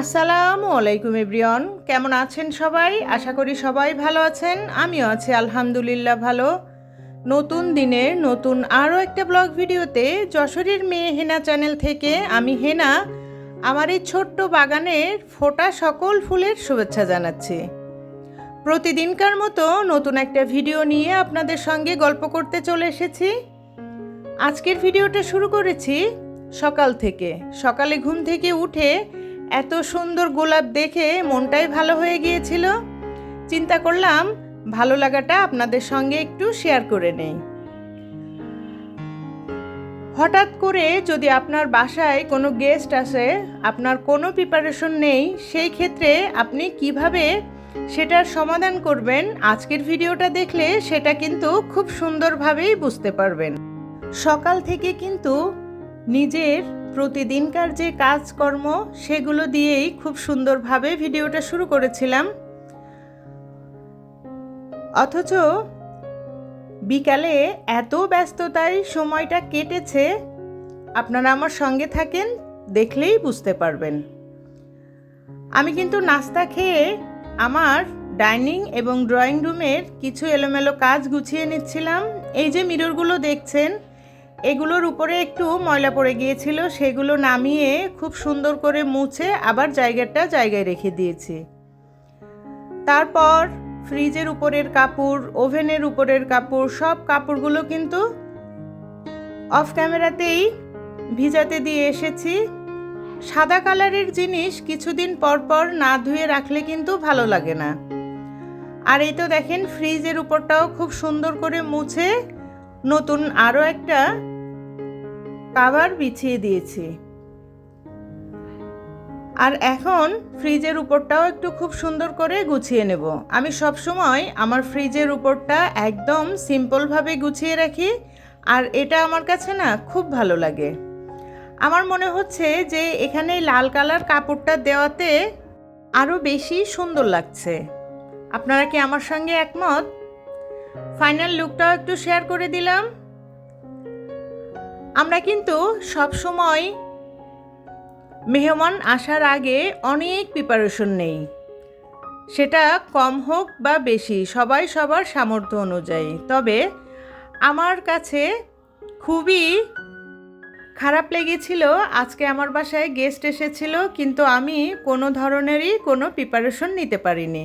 আসসালামু আলাইকুম এভরিয়ন কেমন আছেন সবাই? আশা করি সবাই ভালো আছেন, আমিও আছি আলহামদুলিল্লাহ ভালো। নতুন দিনের নতুন আরও একটা ব্লগ ভিডিওতে যশোরের মেয়ে হেনা চ্যানেল থেকে আমি হেনা আমার এই ছোট্ট বাগানের ফোটা সকল ফুলের শুভেচ্ছা জানাচ্ছি। প্রতিদিনকার মতো নতুন একটা ভিডিও নিয়ে আপনাদের সঙ্গে গল্প করতে চলে এসেছি। আজকের ভিডিওটা শুরু করেছি সকাল থেকে। সকালে ঘুম থেকে উঠে এত সুন্দর গোলাপ দেখে মনটাই ভালো হয়ে গিয়েছিল। চিন্তা করলাম, ভালো লাগাটা আপনাদের সঙ্গে একটু শেয়ার করে নেই। হঠাৎ করে যদি আপনার বাসায় কোনো গেস্ট আসে, আপনার কোনো প্রিপারেশন নেই, সেই ক্ষেত্রে আপনি কীভাবে সেটার সমাধান করবেন, আজকের ভিডিওটা দেখলে সেটা কিন্তু খুব সুন্দরভাবেই বুঝতে পারবেন। সকাল থেকে কিন্তু নিজের প্রতিদিনকার যে কাজকর্ম, সেগুলো দিয়েই খুব সুন্দরভাবে ভিডিওটা শুরু করেছিলাম। অথচ বিকালে এত ব্যস্ততায় সময়টা কেটেছে, আপনারা আমার সঙ্গে থাকেন, দেখলেই বুঝতে পারবেন। আমি কিন্তু নাস্তা খেয়ে আমার ডাইনিং এবং ড্রয়িং রুমের কিছু এলোমেলো কাজ গুছিয়ে নিচ্ছিলাম। এই যে মিররগুলো দেখছেন এগুলোর উপরে একটু ময়লা পড়ে গিয়েছিল, সেগুলো নামিয়ে খুব সুন্দর করে মুছে আবার জায়গাটা জায়গায় রেখে দিয়েছি। তারপর ফ্রিজের উপরের কাপড়, ওভেনের উপরের কাপড়, সব কাপড়গুলো কিন্তু অফ ক্যামেরাতেই ভিজাতে দিয়ে এসেছি। সাদা কালারের জিনিস কিছুদিন পর পর না ধুয়ে রাখলে কিন্তু ভালো লাগে না। আর এই তো দেখেন, ফ্রিজের উপরটাও খুব সুন্দর করে মুছে নতুন আরও একটা কাভার বিছিয়ে দিয়েছি। আর এখন ফ্রিজের উপরটাও একটু খুব সুন্দর করে গুছিয়ে নেব। আমি সব সময় আমার ফ্রিজের উপরটা একদম সিম্পলভাবে গুছিয়ে রাখি আর এটা আমার কাছে না খুব ভালো লাগে। আমার মনে হচ্ছে যে এখানে লাল কালার কাপড়টা দেওয়াতে আরও বেশি সুন্দর লাগছে। আপনারা কি আমার সঙ্গে একমত? ফাইনাল লুকটাও একটু শেয়ার করে দিলাম। আমরা কিন্তু সব সময় মেহমান আসার আগে অনেক প্রিপারেশন নেই। সেটা কম হোক বা বেশি, সবাই সবার সামর্থ্য অনুযায়ী। তবে আমার কাছে খুবই খারাপ লেগেছিল, আজকে আমার বাসায় গেস্ট এসেছিল, কিন্তু আমি কোনো ধরনেরই কোনো প্রিপারেশন নিতে পারিনি।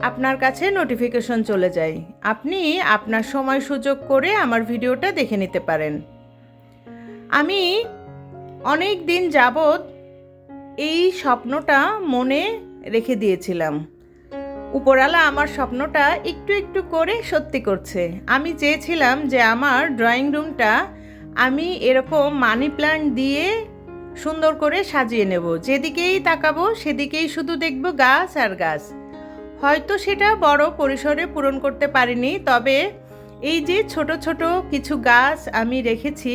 আপনার কাছে নোটিফিকেশন চলে যায়। আপনি আপনার সময় সুযোগ করে আমার ভিডিওটা দেখে নিতে পারেন। আমি অনেক দিন যাবৎ এই স্বপ্নটা মনে রেখে দিয়েছিলাম। উপরালা আমার স্বপ্নটা একটু একটু করে সত্যি করছে। আমি চেয়েছিলাম যে আমার ড্রয়িং রুমটা আমি এরকম মানি প্ল্যান্ট দিয়ে সুন্দর করে সাজিয়ে নেব। যেদিকেই তাকাবো সেদিকেই শুধু দেখব গাছ আর গাছ। হয়তো সেটা বড় পরিসরে পূরণ করতে পারিনি, তবে এই যে ছোট ছোট কিছু গাছ আমি রেখেছি,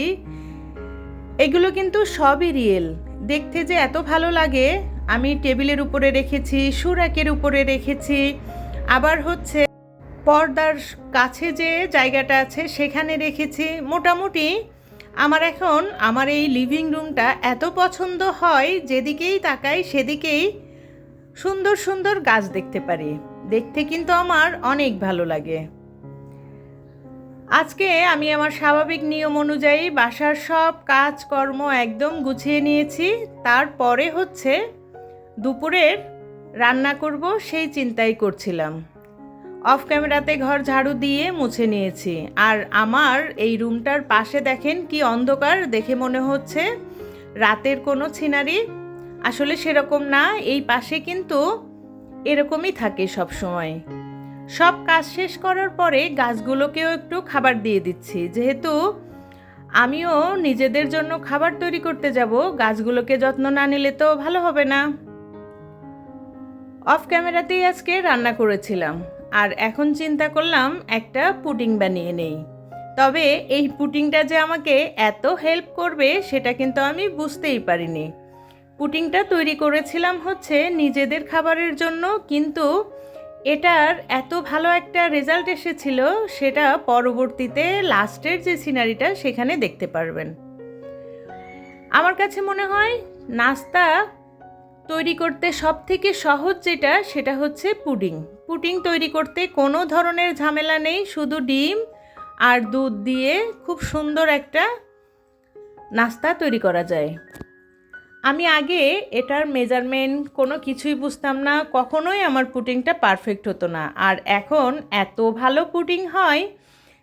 এগুলো কিন্তু সবই রিয়েল দেখতে যে এত ভালো লাগে, আমি টেবিলের উপরে রেখেছি, সুরাকের উপরে রেখেছি, আবার হচ্ছে পর্দার কাছে যে জায়গাটা আছে সেখানে রেখেছি। মোটামুটি আমার এখন, আমার এই লিভিং রুমটা এত পছন্দ হয়, যেদিকেই তাকাই সেদিকেই সুন্দর সুন্দর গাছ দেখতে পারি। দেখতে কিন্তু আমার অনেক ভালো লাগে। আজকে আমি আমার স্বাভাবিক নিয়ম অনুযায়ী বাসার সব কাজকর্ম একদম গুছিয়ে নিয়েছি। তারপরে হচ্ছে দুপুরের রান্না করব সেই চিন্তাই করছিলাম। অফ ক্যামেরাতে ঘর ঝাড়ু দিয়ে মুছে নিয়েছি। আর আমার এই রুমটার পাশে দেখেন কি অন্ধকার দেখে মনে হচ্ছে। রাতের কোনো ছিনারি আসলে সেরকম না, এই পাশে কিন্তু এরকমই থাকে সব সময়। সব কাজ শেষ করার পরে গাছগুলোকেও একটু খাবার দিয়ে দিচ্ছি। যেহেতু আমিও নিজেদের জন্য খাবার তৈরি করতে যাব, গাছগুলোকে যত্ন না নিলে তো ভালো হবে না। অফ ক্যামেরাতেই আজকে রান্না করেছিলাম। আর এখন চিন্তা করলাম একটা পুডিং বানিয়ে নেই। তবে এই পুডিংটা যে আমাকে এত হেল্প করবে, সেটা কিন্তু আমি বুঝতেই পারিনি। পুডিংটা তৈরি করেছিলাম হচ্ছে নিজেদের খাবারের জন্য, কিন্তু এটার এত ভালো একটা রেজাল্ট এসেছিল, সেটা পরবর্তীতে লাস্টের যে সিনারিটা সেখানে দেখতে পারবেন। আমার কাছে মনে হয় নাস্তা তৈরি করতে সব থেকে সহজ যেটা, সেটা হচ্ছে পুডিং। পুডিং তৈরি করতে কোনো ধরনের ঝামেলা নেই, শুধু ডিম আর দুধ দিয়ে খুব সুন্দর একটা নাস্তা তৈরি করা যায়। আমি আগে এটার মেজারমেন্ট কোনো কিছুই বুঝতাম না, কখনোই আমার পুটিংটা পারফেক্ট হতো না। আর এখন এত ভালো পুটিং হয়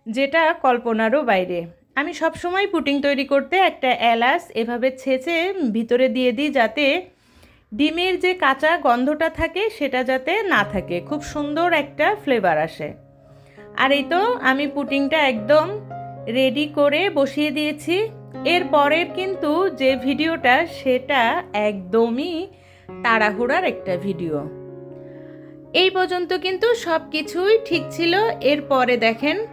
যেটা কল্পনারও বাইরে। আমি সবসময় পুটিং তৈরি করতে একটা এলাচ এভাবে ছেঁচে ভিতরে দিয়ে দিই যাতে ডিমের যে কাঁচা গন্ধটা থাকে সেটা যাতে না থাকে, খুব সুন্দর একটা ফ্লেভার আসে। আর এই তো আমি পুটিংটা একদম রেডি করে বসিয়ে দিয়েছি। এর পরের কিন্তু যে ভিডিওটা, সেটা একদমই তাড়াহুড়ার একটা ভিডিও। এই পর্যন্ত কিন্তু সব কিছুই ঠিক ছিল। এরপরে দেখেন।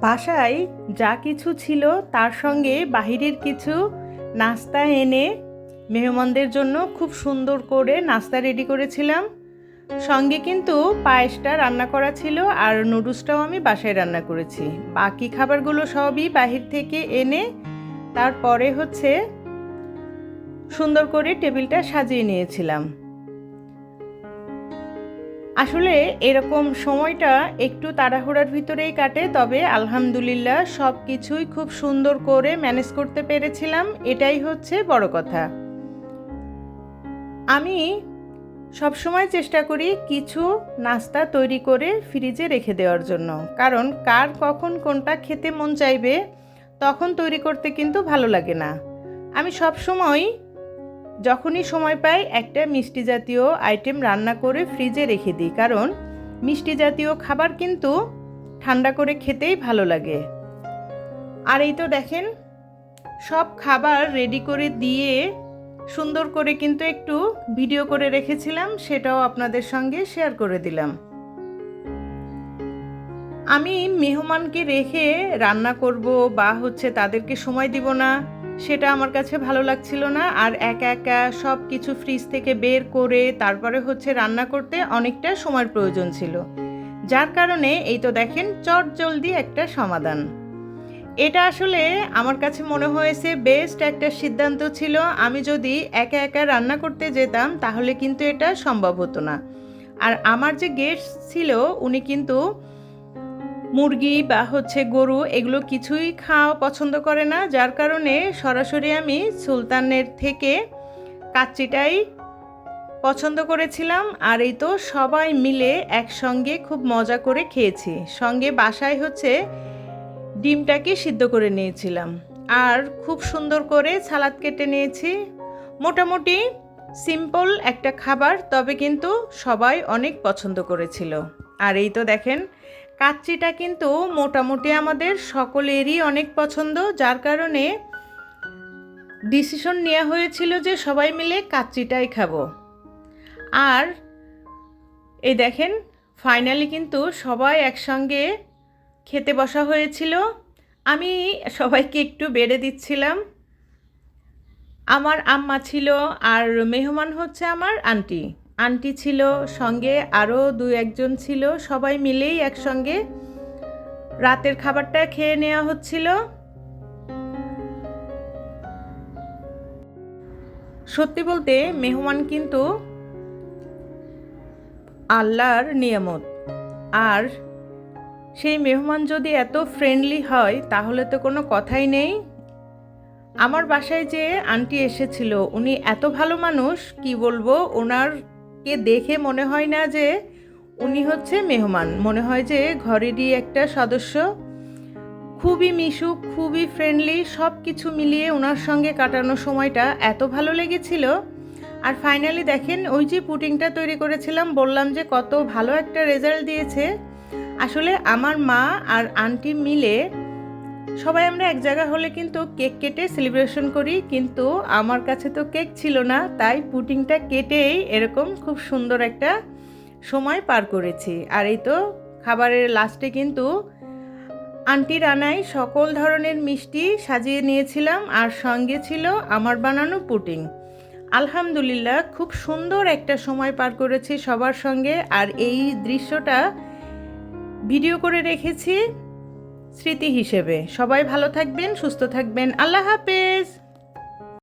বাসায় যা কিছু ছিল, তার সঙ্গে বাহিরের কিছু নাস্তা এনে মেহমানদের জন্য খুব সুন্দর করে নাস্তা রেডি করেছিলাম। সঙ্গে কিন্তু পায়েসটা রান্না করা ছিল আর নুডলসটাও আমি বাসায় রান্না করেছি। বাকি খাবারগুলো সবই বাহির থেকে এনে তারপরে হচ্ছে সুন্দর করে টেবিলটা সাজিয়ে নিয়েছিলাম। আসলে এরকম সময়টা একটু তাড়াহুড়ার ভিতরেই কাটে, তবে আলহামদুলিল্লাহ সব কিছুই খুব সুন্দর করে ম্যানেজ করতে পেরেছিলাম, এটাই হচ্ছে বড় কথা। আমি সবসময় চেষ্টা করি কিছু নাস্তা তৈরি করে ফ্রিজে রেখে দেওয়ার জন্য। কারণ কার কখন কোনটা খেতে মন চাইবে, তখন তৈরি করতে কিন্তু ভালো লাগে না। আমি সব সময় যখনই সময় পাই, একটা মিষ্টি জাতীয় আইটেম রান্না করে ফ্রিজে রেখে দিই। কারণ মিষ্টি জাতীয় খাবার কিন্তু ঠান্ডা করে খেতেই ভালো লাগে। আর এই তো দেখেন, সব খাবার রেডি করে দিয়ে সুন্দর করে কিন্তু একটু ভিডিও করে রেখেছিলাম, সেটাও আপনাদের সঙ্গে শেয়ার করে দিলাম। আমি মেহমানকে রেখে রান্না করব বা হচ্ছে তাদেরকে সময় দিব না, সেটা আমার কাছে ভালো লাগছিল না। আর একা একা সব কিছু ফ্রিজ থেকে বের করে তারপরে হচ্ছে রান্না করতে অনেকটা সময়ের প্রয়োজন ছিল। যার কারণে এই তো দেখেন চট জলদি একটা সমাধান। এটা আসলে আমার কাছে মনে হয়েছে বেস্ট একটা সিদ্ধান্ত ছিল। আমি যদি একা একা রান্না করতে যেতাম, তাহলে কিন্তু এটা সম্ভব হতো না। আর আমার যে গেস্ট ছিল, উনি কিন্তু মুরগি বা হচ্ছে গরু এগুলো কিছুই খাওয়া পছন্দ করে না। যার কারণে সরাসরি আমি সুলতানের থেকে কাচ্চিটাই পছন্দ করেছিলাম। আর এই তো সবাই মিলে একসঙ্গে খুব মজা করে খেয়েছি। সঙ্গে বাসায় হচ্ছে ডিমটাকে সিদ্ধ করে নিয়েছিলাম। আর খুব সুন্দর করে সালাদ কেটে নিয়েছি। মোটামুটি সিম্পল একটা খাবার, তবে কিন্তু সবাই অনেক পছন্দ করেছিল। আর এই তো দেখেন, কাচ্চিটা কিন্তু মোটামুটি আমাদের সকলেরই অনেক পছন্দ, যার কারণে ডিসিশন নেওয়া হয়েছিল যে সবাই মিলে কাচ্চিটাই খাব। আর এই দেখেন ফাইনালি কিন্তু সবাই একসঙ্গে খেতে বসা হয়েছিল। আমি সবাইকে একটু বেড়ে দিচ্ছিলাম। আমার আম্মা ছিল আর মেহমান হচ্ছে আমার আন্টি। আন্টি ছিল সঙ্গে আরও দু একজন ছিল, সবাই মিলেই একসঙ্গে রাতের খাবারটা খেয়ে নেওয়া হচ্ছিল। সত্যি বলতে মেহমান কিন্তু আল্লাহর নিয়ামত। আর সেই মেহমান যদি এত ফ্রেন্ডলি হয়, তাহলে তো কোনো কথাই নেই। আমার বাসায় যে আন্টি এসেছিল, উনি এত ভালো মানুষ, কি বলব? ওনারকে দেখে মনে হয় না যে উনি হচ্ছে মেহমান। মনে হয় যে ঘরেরই একটা সদস্য। খুবই মিশুক, খুবই ফ্রেন্ডলি সব কিছু মিলিয়ে ওনার সঙ্গে কাটানো সময়টা এত ভালো লেগেছিল। আর ফাইনালি দেখেন, ওই যে পুটিংটা তৈরি করেছিলাম, বললাম যে কত ভালো একটা রেজাল্ট দিয়েছে। আসলে আমার মা আর আন্টি মিলে সবাই আমরা এক জায়গা হলে কিন্তু কেক কেটে সেলিব্রেশন করি, কিন্তু আমার কাছে তো কেক ছিল না, তাই পুটিংটা কেটেই এরকম খুব সুন্দর একটা সময় পার করেছি। আর এই তো খাবারের লাস্টে কিন্তু আন্টি রানাই সকল ধরনের মিষ্টি সাজিয়ে নিয়েছিলাম আর সঙ্গে ছিল আমার বানানো পুটিং আলহামদুলিল্লাহ, খুব সুন্দর একটা সময় পার করেছি সবার সঙ্গে আর এই দৃশ্যটা ভিডিও করে রেখেছি স্মৃতি হিসেবে। সবাই ভালো থাকবেন সুস্থ থাকবেন। আল্লাহ হাফেজ।